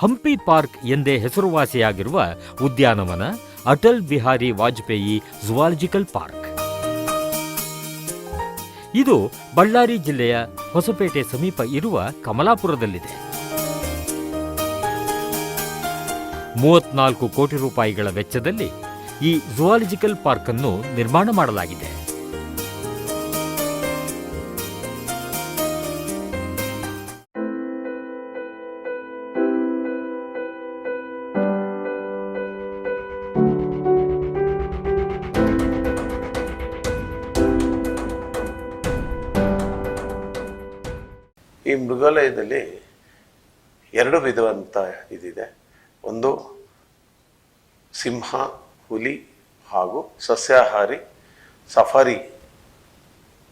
Hampi park ಎಂದೇ ಹೆಸರುವಾಸಿಯಾಗಿರುವ ಉದ್ಯಾನವನ ಅಟಲ್ ಬಿಹಾರಿ ವಾಜಪೇಯಿ ಜುವಾಲಜಿಕಲ್ ಪಾರ್ಕ್. ಇದು ಬಳ್ಳಾರಿ ಜಿಲ್ಲೆಯ ಹೊಸಪೇಟೆ ಸಮೀಪ ಇರುವ ಕಮಲಾಪುರದಲ್ಲಿದೆ. ಮೂವತ್ನಾಲ್ಕು ಕೋಟಿ ರೂಪಾಯಿಗಳ ವೆಚ್ಚದಲ್ಲಿ ಈ ಜುವಾಲಜಿಕಲ್ ಪಾರ್ಕ್ ಅನ್ನು ನಿರ್ಮಾಣ ಮಾಡಲಾಗಿದೆ. ಈ ಮೃಗಾಲಯದಲ್ಲಿ ಎರಡು ವಿಧವಂತ ಇದಿದೆ. ಒಂದು ಸಿಂಹ, ಹುಲಿ ಹಾಗೂ ಸಸ್ಯಾಹಾರಿ ಸಫಾರಿ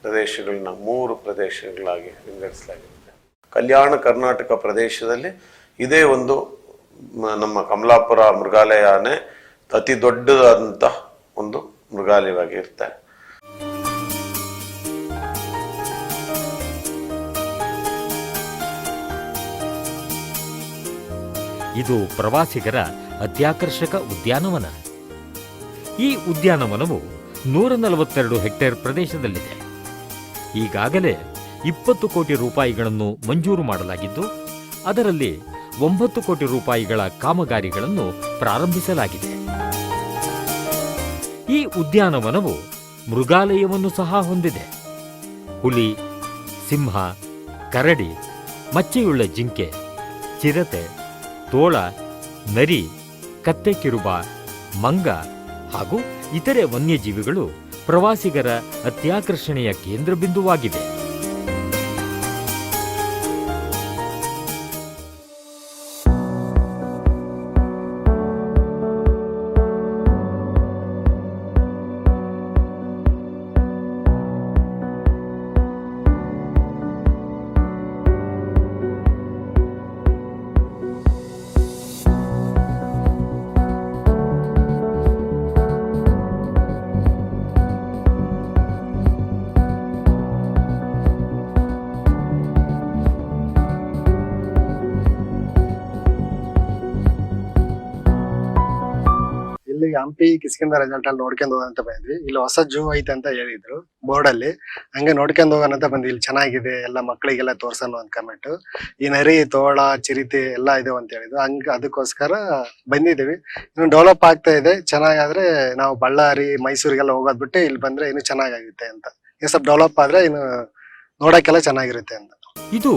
ಪ್ರದೇಶಗಳನ್ನ ಮೂರು ಪ್ರದೇಶಗಳಾಗಿ ವಿಂಗಡಿಸಲಾಗಿದೆ. ಕಲ್ಯಾಣ ಕರ್ನಾಟಕ ಪ್ರದೇಶದಲ್ಲಿ ಇದೇ ಒಂದು ನಮ್ಮ ಕಮಲಾಪುರ ಮೃಗಾಲಯನೇ ಅತಿ ದೊಡ್ಡದಾದಂಥ ಒಂದು ಮೃಗಾಲಯವಾಗಿರುತ್ತೆ ಇದು ಪ್ರವಾಸಿಗರ ಅತ್ಯಾಕರ್ಷಕ ಉದ್ಯಾನವನ. ಈ ಉದ್ಯಾನವನವು ನೂರ ನಲವತ್ತೆರಡು ಹೆಕ್ಟೇರ್ ಪ್ರದೇಶದಲ್ಲಿದೆ. ಈಗಾಗಲೇ ಇಪ್ಪತ್ತು ಕೋಟಿ ರೂಪಾಯಿಗಳನ್ನು ಮಂಜೂರು ಮಾಡಲಾಗಿದ್ದು, ಅದರಲ್ಲಿ ಒಂಬತ್ತು ಕೋಟಿ ರೂಪಾಯಿಗಳ ಕಾಮಗಾರಿಗಳನ್ನು ಪ್ರಾರಂಭಿಸಲಾಗಿದೆ. ಈ ಉದ್ಯಾನವನವು ಮೃಗಾಲಯವನ್ನು ಸಹ ಹೊಂದಿದೆ. ಹುಲಿ, ಸಿಂಹ, ಕರಡಿ, ಮಚ್ಚೆಯುಳ್ಳ ಜಿಂಕೆ, ಚಿರತೆ ತೋಳ ನರಿ ಕತ್ತೆ ಕಿರುಬ ಮಂಗ ಹಾಗೂ ಇತರೆ ವನ್ಯಜೀವಿಗಳು ಪ್ರವಾಸಿಗರ ಅತ್ಯಾಕರ್ಷಣೆಯ ಕೇಂದ್ರ ಹಂಪಿ ಕಿಸ್ಕಿಂದ ರೆಸಾರ್ಟ್ ಅಲ್ಲಿ ನೋಡ್ಕೊಂಡ್ ಹೋಗಂತ ಅಂತ ಬಂದ್ವಿ. ಇಲ್ಲಿ ಹೊಸ ಜೂ ಐತೆ ಅಂತ ಹೇಳಿದ್ರು ಬೋರ್ಡ್ ಅಲ್ಲಿ. ಹಂಗೆ ನೋಡ್ಕೊಂಡ್ ಹೋಗೋಣ ಅಂತ ಬಂದ್ವಿ. ಇಲ್ಲಿ ಚೆನ್ನಾಗಿದೆ, ಎಲ್ಲ ಮಕ್ಕಳಿಗೆಲ್ಲ ತೋರ್ಸೋಣ ಕಾಮೆಂಟ್ ಈ ನರಿ, ತೋಳ, ಚಿರಿತೆ ಎಲ್ಲ ಇದೆ ಅಂತ ಹೇಳಿದ್ರು. ಹಂಗ ಅದಕ್ಕೋಸ್ಕರ ಬಂದಿದೀವಿ ಇನ್ನು ಡೆವಲಪ್ ಆಗ್ತಾ ಇದೆ. ಚೆನ್ನಾಗಾದ್ರೆ ನಾವು ಬಳ್ಳಾರಿ, ಮೈಸೂರಿಗೆಲ್ಲ ಹೋಗೋದ್ ಬಿಟ್ಟು ಇಲ್ಲಿ ಬಂದ್ರೆ ಇನ್ನು ಚೆನ್ನಾಗಾಗುತ್ತೆ ಅಂತ. ಇನ್ನು ಸ್ವಲ್ಪ ಡೆವಲಪ್ ಆದ್ರೆ ಇನ್ನು ನೋಡಕ್ಕೆಲ್ಲ ಚೆನ್ನಾಗಿರುತ್ತೆ ಅಂತ. ಇದು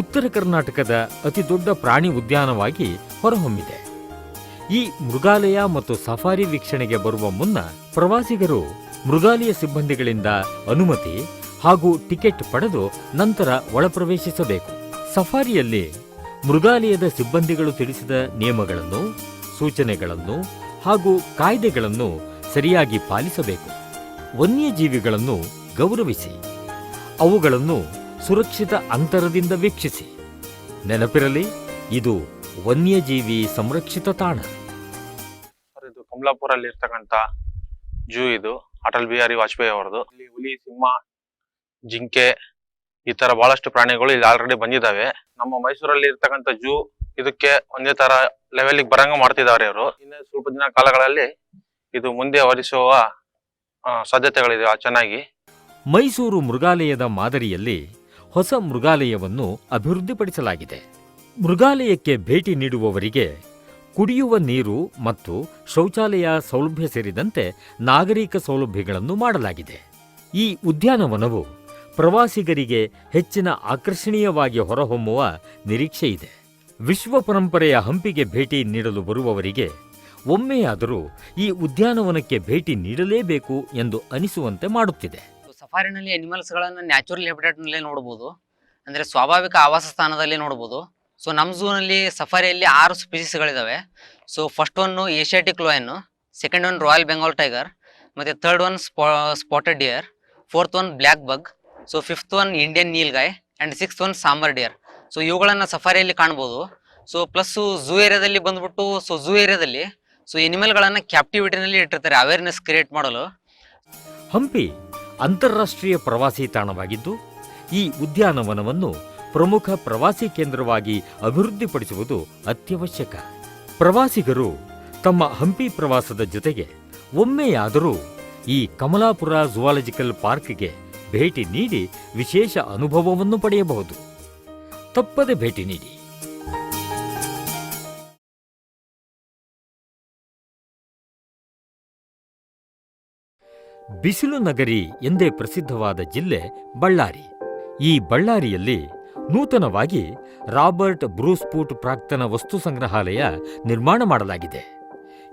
ಉತ್ತರ ಕರ್ನಾಟಕದ ಅತಿ ದೊಡ್ಡ ಪ್ರಾಣಿ ಉದ್ಯಾನವಾಗಿ ಹೊರಹೊಮ್ಮಿದೆ. ಈ ಮೃಗಾಲಯ ಮತ್ತು ಸಫಾರಿ ವೀಕ್ಷಣೆಗೆ ಬರುವ ಮುನ್ನ ಪ್ರವಾಸಿಗರು ಮೃಗಾಲಯ ಸಿಬ್ಬಂದಿಗಳಿಂದ ಅನುಮತಿ ಹಾಗೂ ಟಿಕೆಟ್ ಪಡೆದು ನಂತರ ಒಳಪ್ರವೇಶಿಸಬೇಕು. ಸಫಾರಿಯಲ್ಲಿ ಮೃಗಾಲಯದ ಸಿಬ್ಬಂದಿಗಳು ತಿಳಿಸಿದ ನಿಯಮಗಳನ್ನು, ಸೂಚನೆಗಳನ್ನು ಹಾಗೂ ಕಾಯ್ದೆಗಳನ್ನು ಸರಿಯಾಗಿ ಪಾಲಿಸಬೇಕು. ವನ್ಯಜೀವಿಗಳನ್ನು ಗೌರವಿಸಿ, ಅವುಗಳನ್ನು ಸುರಕ್ಷಿತ ಅಂತರದಿಂದ ವೀಕ್ಷಿಸಿ. ನೆನಪಿರಲಿ, ಇದು ವನ್ಯಜೀವಿ ಸಂರಕ್ಷಿತ ತಾಣ. ಕಮಲಾಪುರಲ್ಲಿ ಇರ್ತಕ್ಕಂತ ಜೂ ಇದು. ಅಟಲ್ ಬಿಹಾರಿ ವಾಜಪೇಯಿ ಅವರದು. ಇಲ್ಲಿ ಹುಲಿ, ಸಿಂಹ, ಜಿಂಕೆ ಈ ತರ ಬಹಳಷ್ಟು ಪ್ರಾಣಿಗಳು ಇಲ್ಲಿ ಆಲ್ರೆಡಿ ಬಂದಿದ್ದಾವೆ ನಮ್ಮ ಮೈಸೂರಲ್ಲಿ ಇರ್ತಕ್ಕಂತ ಜೂ ಇದಕ್ಕೆ ಒಂದೇ ತರ ಲೆವೆಲ್ ಬರಂಗ ಮಾಡ್ತಿದ್ದಾರೆ ಅವರು ಇನ್ನು ಸ್ವಲ್ಪ ದಿನ ಕಾಲಗಳಲ್ಲಿ ಇದು ಮುಂದೆ ಹೊರಿಸುವ ಸಾಧ್ಯತೆಗಳಿದೆ ಚೆನ್ನಾಗಿ. ಮೈಸೂರು ಮೃಗಾಲಯದ ಮಾದರಿಯಲ್ಲಿ ಹೊಸ ಮೃಗಾಲಯವನ್ನು ಅಭಿವೃದ್ಧಿಪಡಿಸಲಾಗಿದೆ. ಮೃಗಾಲಯಕ್ಕೆ ಭೇಟಿ ನೀಡುವವರಿಗೆ ಕುಡಿಯುವ ನೀರು ಮತ್ತು ಶೌಚಾಲಯ ಸೌಲಭ್ಯ ಸೇರಿದಂತೆ ನಾಗರಿಕ ಸೌಲಭ್ಯಗಳನ್ನು ಮಾಡಲಾಗಿದೆ. ಈ ಉದ್ಯಾನವನವು ಪ್ರವಾಸಿಗರಿಗೆ ಹೆಚ್ಚಿನ ಆಕರ್ಷಣೀಯವಾಗಿ ಹೊರಹೊಮ್ಮುವ ನಿರೀಕ್ಷೆ ಇದೆ. ವಿಶ್ವ ಪರಂಪರೆಯ ಹಂಪಿಗೆ ಭೇಟಿ ನೀಡಲು ಬರುವವರಿಗೆ ಒಮ್ಮೆಯಾದರೂ ಈ ಉದ್ಯಾನವನಕ್ಕೆ ಭೇಟಿ ನೀಡಲೇಬೇಕು ಎಂದು ಅನಿಸುವಂತೆ ಮಾಡುತ್ತಿದೆ. ಸಫಾರಿನಲ್ಲಿ ಅನಿಮಲ್ಸ್ಗಳನ್ನು ನ್ಯಾಚುರಲ್ ಹೆಬಿಟೇಟ್ನಲ್ಲೇ ನೋಡ್ಬೋದು. ಅಂದ್ರೆ ಸ್ವಾಭಾವಿಕ ಆವಾಸ ಸ್ಥಾನದಲ್ಲಿ ನೋಡಬಹುದು ಸೊ ನಮ್ಮ ಝೂನಲ್ಲಿ ಸಫಾರಿಯಲ್ಲಿ ಆರು ಸ್ಪೀಸಿಸ್ಗಳಿದ್ದಾವೆ so first one Asiatic lion second one royal Bengal tiger ಮತ್ತು third one spotted deer fourth one black buck so fifth one Indian nilgai and sixth one sambar deer so ಇವುಗಳನ್ನು ಸಫಾರಿಯಲ್ಲಿ ಕಾಣ್ಬೋದು. ಸೊ ಪ್ಲಸ್ಸು ಝೂ ಏರಿಯಾದಲ್ಲಿ ಬಂದ್ಬಿಟ್ಟು so zoo ಏರಿಯಾದಲ್ಲಿ so ಎನಿಮಲ್ಗಳನ್ನು ಕ್ಯಾಪ್ಟಿವಿಟಿನಲ್ಲಿ ಇಟ್ಟಿರ್ತಾರೆ ಅವೇರ್ನೆಸ್ ಕ್ರಿಯೇಟ್ ಮಾಡಲು. ಹಂಪಿ ಅಂತಾರಾಷ್ಟ್ರೀಯ ಪ್ರವಾಸಿ ತಾಣವಾಗಿದ್ದು, ಈ ಉದ್ಯಾನವನವನ್ನು ಪ್ರಮುಖ ಪ್ರವಾಸಿ ಕೇಂದ್ರವಾಗಿ ಅಭಿವೃದ್ಧಿಪಡಿಸುವುದು ಅತ್ಯವಶ್ಯಕ. ಪ್ರವಾಸಿಗರು ತಮ್ಮ ಹಂಪಿ ಪ್ರವಾಸದ ಜೊತೆಗೆ ಒಮ್ಮೆಯಾದರೂ ಈ ಕಮಲಾಪುರ ಜುವಾಲಜಿಕಲ್ ಪಾರ್ಕ್ಗೆ ಭೇಟಿ ನೀಡಿ ವಿಶೇಷ ಅನುಭವವನ್ನು ಪಡೆಯಬಹುದು. ತಪ್ಪದೆ ಭೇಟಿ ನೀಡಿ. ಬಿಸಿಲು ನಗರಿ ಎಂದೇ ಪ್ರಸಿದ್ಧವಾದ ಜಿಲ್ಲೆ ಬಳ್ಳಾರಿ. ಈ ಬಳ್ಳಾರಿಯಲ್ಲಿ ನೂತನವಾಗಿ ರಾಬರ್ಟ್ ಬ್ರೂಸ್ಪೂಟ್ ಪ್ರಾಕ್ತನ ವಸ್ತು ಸಂಗ್ರಹಾಲಯ ನಿರ್ಮಾಣ ಮಾಡಲಾಗಿದೆ.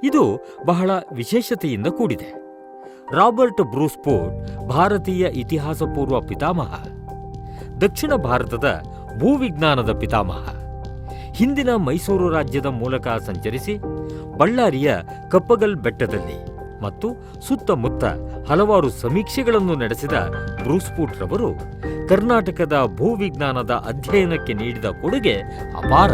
ಇದು ಬಹಳ ವಿಶೇಷತೆಯಿಂದ ಕೂಡಿದೆ. ರಾಬರ್ಟ್ ಬ್ರೂಸ್ಪೋರ್ಟ್ ಭಾರತೀಯ ಇತಿಹಾಸಪೂರ್ವ ಪಿತಾಮಹ, ದಕ್ಷಿಣ ಭಾರತದ ಭೂವಿಜ್ಞಾನದ ಪಿತಾಮಹ, ಹಿಂದಿನ ಮೈಸೂರು ರಾಜ್ಯದ ಮೂಲಕ ಸಂಚರಿಸಿ ಬಳ್ಳಾರಿಯ ಕಪ್ಪಗಲ್ ಬೆಟ್ಟದಲ್ಲಿ ಮತ್ತು ಸುತ್ತಮುತ್ತ ಹಲವಾರು ಸಮೀಕ್ಷೆಗಳನ್ನು ನಡೆಸಿದ ಬ್ರೂಸ್ಪೋರ್ಟ್ ರವರು ಕರ್ನಾಟಕದ ಭೂವಿಜ್ಞಾನದ ಅಧ್ಯಯನಕ್ಕೆ ನೀಡಿದ ಕೊಡುಗೆ ಅಪಾರ.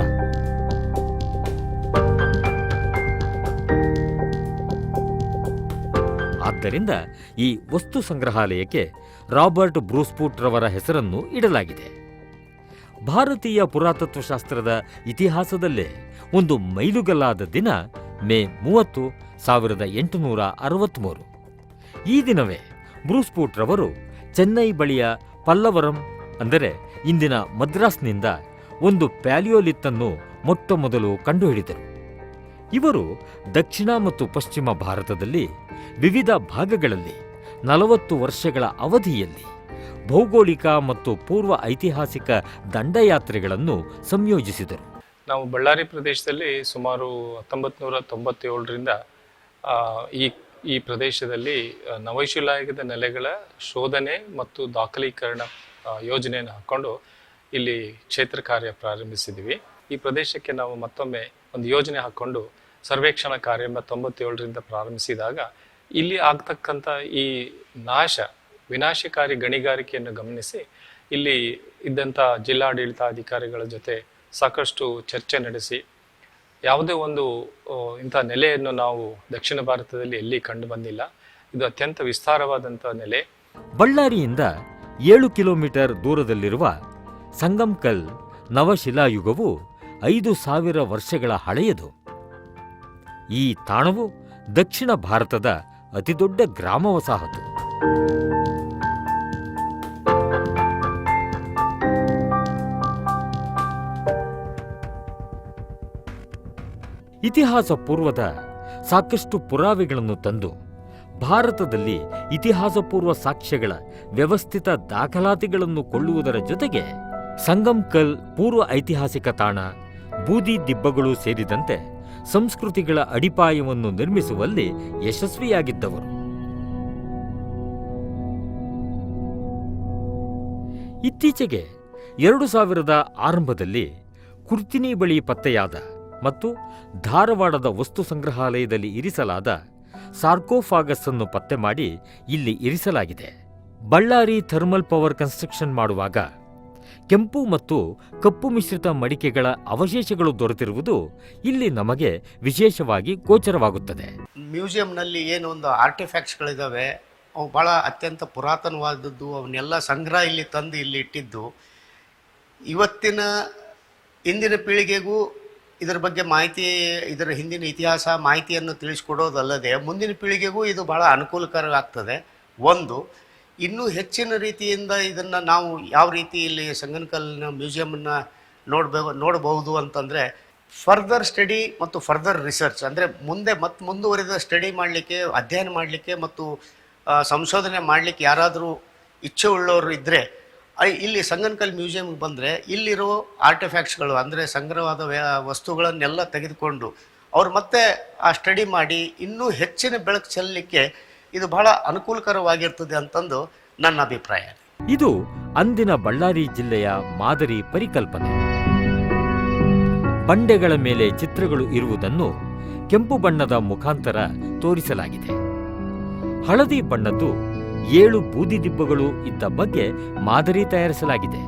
ಆದ್ದರಿಂದ ಈ ವಸ್ತು ಸಂಗ್ರಹಾಲಯಕ್ಕೆ ರಾಬರ್ಟ್ ಬ್ರೂಸ್ಪೂಟ್ ರವರ ಹೆಸರನ್ನು ಇಡಲಾಗಿದೆ. ಭಾರತೀಯ ಪುರಾತತ್ವಶಾಸ್ತ್ರದ ಇತಿಹಾಸದಲ್ಲೇ ಒಂದು ಮೈಲುಗಲ್ಲಾದ ದಿನ ಮೇ ಮೂವತ್ತು, ಸಾವಿರದ ಎಂಟುನೂರ ಅರವತ್ತ್ಮೂರು ಈ ದಿನವೇ ಬ್ರೂಸ್ಪೂಟ್ ರವರು ಚೆನ್ನೈ ಬಳಿಯ ಪಲ್ಲವರಂ ಅಂದರೆ ಇಂದಿನ ಮದ್ರಾಸ್ನಿಂದ ಒಂದು ಪ್ಯಾಲಿಯೋಲಿತ್ತನ್ನು ಮೊಟ್ಟ ಮೊದಲು ಕಂಡುಹಿಡಿದರು. ಇವರು ದಕ್ಷಿಣ ಮತ್ತು ಪಶ್ಚಿಮ ಭಾರತದಲ್ಲಿ ವಿವಿಧ ಭಾಗಗಳಲ್ಲಿ ನಲವತ್ತು ವರ್ಷಗಳ ಅವಧಿಯಲ್ಲಿ ಭೌಗೋಳಿಕ ಮತ್ತು ಪೂರ್ವ ಐತಿಹಾಸಿಕ ದಂಡಯಾತ್ರೆಗಳನ್ನು ಸಂಯೋಜಿಸಿದರು. ನಾವು ಬಳ್ಳಾರಿ ಪ್ರದೇಶದಲ್ಲಿ ಸುಮಾರು ಹತ್ತೊಂಬತ್ತು ನೂರ ತೊಂಬತ್ತೇಳರಿಂದ ಈ ಈ ಪ್ರದೇಶದಲ್ಲಿ ನವಶಿಲಾಯುಗದ ನೆಲೆಗಳ ಶೋಧನೆ ಮತ್ತು ದಾಖಲೀಕರಣ ಯೋಜನೆಯನ್ನು ಹಾಕ್ಕೊಂಡು ಇಲ್ಲಿ ಕ್ಷೇತ್ರ ಕಾರ್ಯ ಪ್ರಾರಂಭಿಸಿದ್ದೀವಿ. ಈ ಪ್ರದೇಶಕ್ಕೆ ನಾವು ಮತ್ತೊಮ್ಮೆ ಒಂದು ಯೋಜನೆ ಹಾಕ್ಕೊಂಡು ಸರ್ವೇಕ್ಷಣಾ ಕಾರ್ಯ ತೊಂಬತ್ತೇಳರಿಂದ ಪ್ರಾರಂಭಿಸಿದಾಗ ಇಲ್ಲಿ ಆಗ್ತಕ್ಕಂಥ ಈ ನಾಶ, ವಿನಾಶಕಾರಿ ಗಣಿಗಾರಿಕೆಯನ್ನು ಗಮನಿಸಿ ಇಲ್ಲಿ ಇದ್ದಂಥ ಜಿಲ್ಲಾಡಳಿತಾಧಿಕಾರಿಗಳ ಜೊತೆ ಸಾಕಷ್ಟು ಚರ್ಚೆ ನಡೆಸಿ ಯಾವುದೇ ಒಂದು ಇಂಥ ನೆಲೆಯನ್ನು ನಾವು ದಕ್ಷಿಣ ಭಾರತದಲ್ಲಿ ಎಲ್ಲಿ ಕಂಡು ಬಂದಿಲ್ಲ. ಇದು ಅತ್ಯಂತ ವಿಸ್ತಾರವಾದಂಥ ನೆಲೆ. ಬಳ್ಳಾರಿಯಿಂದ ಏಳು ಕಿಲೋಮೀಟರ್ ದೂರದಲ್ಲಿರುವ ಸಂಗಮ್ಕಲ್ ನವಶಿಲಾಯುಗವು ಐದು ಸಾವಿರ ವರ್ಷಗಳ ಹಳೆಯದು. ಈ ತಾಣವು ದಕ್ಷಿಣ ಭಾರತದ ಅತಿದೊಡ್ಡ ಗ್ರಾಮ ವಸಾಹತು ಇತಿಹಾಸ ಪೂರ್ವದ ಸಾಕಷ್ಟು ಪುರಾವೆಗಳನ್ನು ತಂದು ಭಾರತದಲ್ಲಿ ಇತಿಹಾಸಪೂರ್ವ ಸಾಕ್ಷ್ಯಗಳ ವ್ಯವಸ್ಥಿತ ದಾಖಲಾತಿಗಳನ್ನು ಕೊಳ್ಳುವುದರ ಜೊತೆಗೆ ಸಂಗಮ್ಕಲ್ ಪೂರ್ವ ಐತಿಹಾಸಿಕ ತಾಣ, ಬೂದಿ ದಿಬ್ಬಗಳು ಸೇರಿದಂತೆ ಸಂಸ್ಕೃತಿಗಳ ಅಡಿಪಾಯವನ್ನು ನಿರ್ಮಿಸುವಲ್ಲಿ ಯಶಸ್ವಿಯಾಗಿದ್ದವರು. ಇತ್ತೀಚೆಗೆ ಎರಡು ಸಾವಿರದ ಆರಂಭದಲ್ಲಿ ಕುರ್ತಿನಿ ಬಳಿ ಪತ್ತೆಯಾದ ಮತ್ತು ಧಾರವಾಡದ ವಸ್ತು ಸಂಗ್ರಹಾಲಯದಲ್ಲಿ ಇರಿಸಲಾದ ಸಾರ್ಕೋಫಾಗಸ್ ಅನ್ನು ಪತ್ತೆ ಮಾಡಿ ಇಲ್ಲಿ ಇರಿಸಲಾಗಿದೆ. ಬಳ್ಳಾರಿ ಥರ್ಮಲ್ ಪವರ್ ಕನ್ಸ್ಟ್ರಕ್ಷನ್ ಮಾಡುವಾಗ ಕೆಂಪು ಮತ್ತು ಕಪ್ಪು ಮಿಶ್ರಿತ ಮಡಿಕೆಗಳ ಅವಶೇಷಗಳು ದೊರೆತಿರುವುದು ಇಲ್ಲಿ ನಮಗೆ ವಿಶೇಷವಾಗಿ ಗೋಚರವಾಗುತ್ತದೆ. ಮ್ಯೂಸಿಯಂನಲ್ಲಿ ಏನು ಒಂದು ಆರ್ಟಿಫ್ಯಾಕ್ಟ್ಸ್ಗಳಿದ್ದಾವೆ ಅವು ಭಾಳ ಅತ್ಯಂತ ಪುರಾತನವಾದದ್ದು, ಅವನ್ನೆಲ್ಲ ಸಂಗ್ರಹ ಇಲ್ಲಿ ತಂದು ಇಲ್ಲಿ ಇಟ್ಟಿದ್ದು. ಇವತ್ತಿನ ಇಂದಿನ ಪೀಳಿಗೆಗೂ ಇದರ ಬಗ್ಗೆ ಮಾಹಿತಿ, ಇದರ ಹಿಂದಿನ ಇತಿಹಾಸ ಮಾಹಿತಿಯನ್ನು ತಿಳಿಸ್ಕೊಡೋದಲ್ಲದೆ ಮುಂದಿನ ಪೀಳಿಗೆಗೂ ಇದು ಭಾಳ ಅನುಕೂಲಕರವಾಗ್ತದೆ. ಒಂದು, ಇನ್ನೂ ಹೆಚ್ಚಿನ ರೀತಿಯಿಂದ ಇದನ್ನು ನಾವು ಯಾವ ರೀತಿ ಇಲ್ಲಿ ಸಂಗನಕಲ್ಲಿನ ಮ್ಯೂಸಿಯಮನ್ನು ನೋಡ್ಬೇಕು ನೋಡಬಹುದು ಅಂತಂದರೆ ಫರ್ದರ್ ಸ್ಟಡಿ ಮತ್ತು ಫರ್ದರ್ ರಿಸರ್ಚ್ ಅಂದರೆ ಮುಂದೆ ಮತ್ತೆ ಮುಂದುವರಿದ ಸ್ಟಡಿ ಮಾಡಲಿಕ್ಕೆ, ಅಧ್ಯಯನ ಮಾಡಲಿಕ್ಕೆ ಮತ್ತು ಸಂಶೋಧನೆ ಮಾಡಲಿಕ್ಕೆ ಯಾರಾದರೂ ಇಚ್ಛೆ ಉಳ್ಳವರು ಇದ್ದರೆ ಇಲ್ಲಿ ಸಂಗನಕಲ್ ಮ್ಯೂಸಿಯಮ್ಗೆ ಬಂದರೆ ಇಲ್ಲಿರೋ ಆರ್ಟಿಫ್ಯಾಕ್ಟ್ಸ್ಗಳು ಅಂದರೆ ಸಂಗ್ರಹವಾದ ವಸ್ತುಗಳನ್ನೆಲ್ಲ ತೆಗೆದುಕೊಂಡು ಅವ್ರು ಮತ್ತೆ ಆ ಸ್ಟಡಿ ಮಾಡಿ ಇನ್ನೂ ಹೆಚ್ಚಿನ ಬೆಳಕು ಚೆಲ್ಲಲಿಕ್ಕೆ ಇದು ಬಹಳ ಅನುಕೂಲಕರವಾಗಿರ್ತದೆ ಅಂತಂದು ನನ್ನ ಅಭಿಪ್ರಾಯ. ಇದು ಅಂದಿನ ಬಳ್ಳಾರಿ ಜಿಲ್ಲೆಯ ಮಾದರಿ ಪರಿಕಲ್ಪನೆ. ಬಂಡೆಗಳ ಮೇಲೆ ಚಿತ್ರಗಳು ಇರುವುದನ್ನು ಕೆಂಪು ಬಣ್ಣದ ಮುಖಾಂತರ ತೋರಿಸಲಾಗಿದೆ. ಹಳದಿ ಬಣ್ಣದ್ದು ಏಳು ಬೂದಿ ದಿಬ್ಬಗಳು ಇದ್ದ ಬಗ್ಗೆ ಮಾದರಿ ತಯಾರಿಸಲಾಗಿದೆ.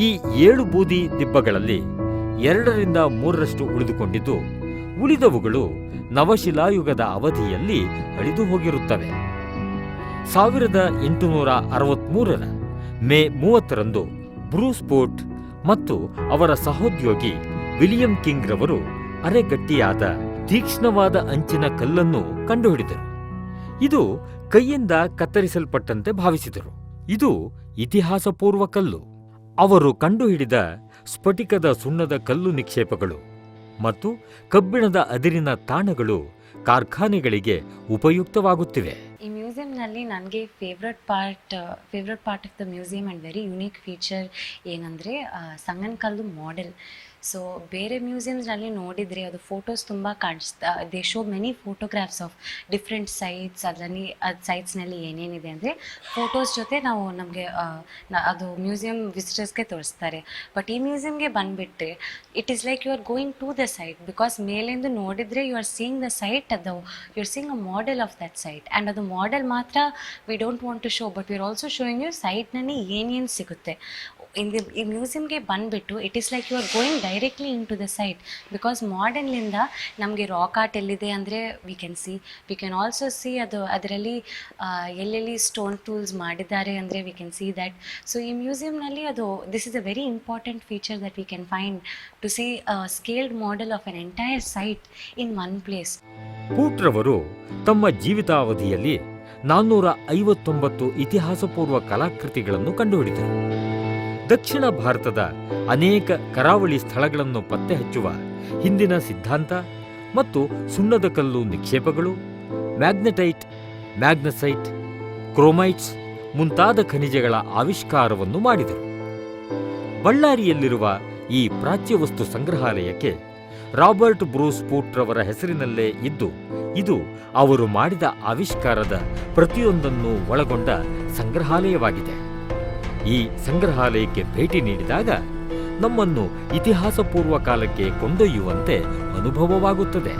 ಈ ಏಳು ಬೂದಿ ದಿಬ್ಬಗಳಲ್ಲಿ ಎರಡರಿಂದ ಮೂರರಷ್ಟು ಉಳಿದುಕೊಂಡಿದ್ದು, ಉಳಿದವುಗಳು ನವಶಿಲಾಯುಗದ ಅವಧಿಯಲ್ಲಿ ಅಳಿದು ಹೋಗಿರುತ್ತವೆ. ಸಾವಿರದ ಎಂಟುನೂರ ಅರವತ್ಮೂರರ ಮೇ ಮೂವತ್ತರಂದು ಬ್ರೂಸ್ ಪೋರ್ಟ್ ಮತ್ತು ಅವರ ಸಹೋದ್ಯೋಗಿ ವಿಲಿಯಂ ಕಿಂಗ್ ರವರು ಅರೆಗಟ್ಟಿಯಾದ ತೀಕ್ಷ್ಣವಾದ ಅಂಚಿನ ಕಲ್ಲನ್ನು ಕಂಡುಹಿಡಿದರು. ಇದು ಕೈಯಿಂದ ಕತ್ತರಿಸಲ್ಪಟ್ಟಂತೆ ಭಾವಿಸಿದರು. ಇದು ಇತಿಹಾಸಪೂರ್ವ ಕಲ್ಲು ಅವರು ಕಂಡುಹಿಡಿದ ಸ್ಫಟಿಕದ ಸುಣ್ಣದ ಕಲ್ಲು ನಿಕ್ಷೇಪಗಳು ಮತ್ತು ಕಬ್ಬಿಣದ ಅದಿರಿನ ತಾಣಗಳು ಕಾರ್ಖಾನೆಗಳಿಗೆ ಉಪಯುಕ್ತವಾಗುತ್ತಿವೆ. ಈ ಮ್ಯೂಸಿಯಂನಲ್ಲಿ ನನಗೆ favourite part favourite part of the museum and very unique feature ಏನಂದರೆ ಸಂಗನಕಲ್ಲು ಮಾಡೆಲ್ ಸೊ ಬೇರೆ ಮ್ಯೂಸಿಯಮ್ಸ್ನಲ್ಲಿ ನೋಡಿದರೆ ಅದು ಫೋಟೋಸ್ ತುಂಬ ಕಾಣಿಸ್ತಾ they show many photographs of different sites ಅದರಲ್ಲಿ, ಅದು ಸೈಟ್ಸ್ನಲ್ಲಿ ಏನೇನಿದೆ ಅಂದರೆ ಫೋಟೋಸ್ ಜೊತೆ ನಾವು ನಮಗೆ ಅದು ಮ್ಯೂಸಿಯಂ ವಿಸಿಟರ್ಸ್ಗೆ ತೋರಿಸ್ತಾರೆ. ಬಟ್ ಈ ಮ್ಯೂಸಿಯಮ್ಗೆ ಬಂದುಬಿಟ್ರೆ it is like you are going to the site because ಮೇಲಿಂದ ನೋಡಿದರೆ you are seeing the site ಅದು you are seeing a model of that site and ಅದು ಮಾಡೆಲ್ ಮಾತ್ರ we don't want to show but we are also showing you ಸೈಟ್ನಲ್ಲಿ ಏನೇನು ಸಿಗುತ್ತೆ. In the ಈ ಮ್ಯೂಸಿಯಂಗೆ ಬಂದುಬಿಟ್ಟು it is like you are going directly in to the site because ಮಾಡರ್ನ್ಲಿಂದ ನಮಗೆ rock art ಎಲ್ಲಿದೆ ಅಂದರೆ we can see we can also see ಅದು, ಅದರಲ್ಲಿ ಎಲ್ಲೆಲ್ಲಿ ಸ್ಟೋನ್ ಟೂಲ್ಸ್ ಮಾಡಿದ್ದಾರೆ ಅಂದರೆ we can see that so ಈ ಮ್ಯೂಸಿಯಂನಲ್ಲಿ ಅದು this is a very important feature that we can find to see scaled model of an entire site in one place ಕೂಟ್ರವರು ತಮ್ಮ ಜೀವಿತಾವಧಿಯಲ್ಲಿ ನಾನ್ನೂರ ಐವತ್ತೊಂಬತ್ತು ಇತಿಹಾಸಪೂರ್ವ ಕಲಾಕೃತಿಗಳನ್ನು ಕಂಡುಹಿಡಿದರು. ದಕ್ಷಿಣ ಭಾರತದ ಅನೇಕ ಕರಾವಳಿ ಸ್ಥಳಗಳನ್ನು ಪತ್ತೆ ಹಚ್ಚುವ ಹಿಂದಿನ ಸಿದ್ಧಾಂತ ಮತ್ತು ಸುಣ್ಣದ ಕಲ್ಲು ನಿಕ್ಷೇಪಗಳು, ಮ್ಯಾಗ್ನೆಟೈಟ್, ಮ್ಯಾಗ್ನಸೈಟ್, ಕ್ರೋಮೈಟ್ಸ್ ಮುಂತಾದ ಖನಿಜಗಳ ಆವಿಷ್ಕಾರವನ್ನು ಮಾಡಿದರು. ಬಳ್ಳಾರಿಯಲ್ಲಿರುವ ಈ ಪ್ರಾಚ್ಯವಸ್ತು ಸಂಗ್ರಹಾಲಯಕ್ಕೆ ರಾಬರ್ಟ್ ಬ್ರೂಸ್ ಪೂಟ್ರವರ ಹೆಸರಿನಲ್ಲೇ ಇದ್ದು, ಇದು ಅವರು ಮಾಡಿದ ಆವಿಷ್ಕಾರದ ಪ್ರತಿಯೊಂದನ್ನು ಒಳಗೊಂಡ ಸಂಗ್ರಹಾಲಯವಾಗಿದೆ. ಈ ಸಂಗ್ರಹಾಲಯಕ್ಕೆ ಭೇಟಿ ನೀಡಿದಾಗ ನಮ್ಮನ್ನು ಇತಿಹಾಸಪೂರ್ವ ಕಾಲಕ್ಕೆ ಕೊಂಡೊಯ್ಯುವಂತೆ ಅನುಭವವಾಗುತ್ತದೆ.